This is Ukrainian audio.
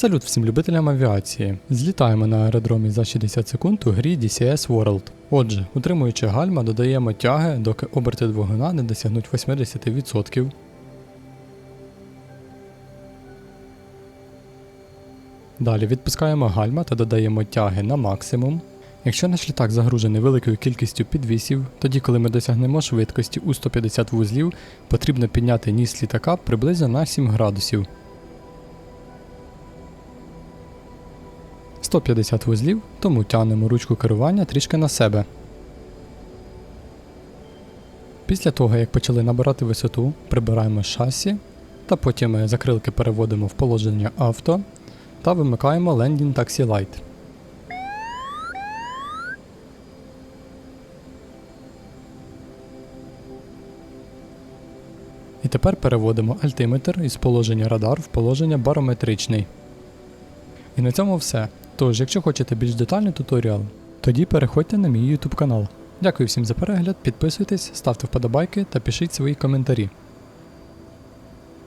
Салют всім любителям авіації. Злітаємо на аеродромі за 60 секунд у грі DCS World. Отже, утримуючи гальма, додаємо тяги, доки оберти двигуна не досягнуть 80%. Далі відпускаємо гальма та додаємо тяги на максимум. Якщо наш літак загружений великою кількістю підвісів, тоді коли ми досягнемо швидкості у 150 вузлів, потрібно підняти ніс літака приблизно на 7 градусів. 150 вузлів, тому тягнемо ручку керування трішки на себе. Після того, як почали набирати висоту, прибираємо шасі та потім е, закрилки переводимо в положення авто та вимикаємо Landing Taxi Light. І тепер переводимо альтиметр із положення радар в положення барометричний. І на цьому все. Тож, якщо хочете більш детальний туторіал, тоді переходьте на мій YouTube канал. Дякую всім за перегляд, підписуйтесь, ставте вподобайки та пишіть свої коментарі.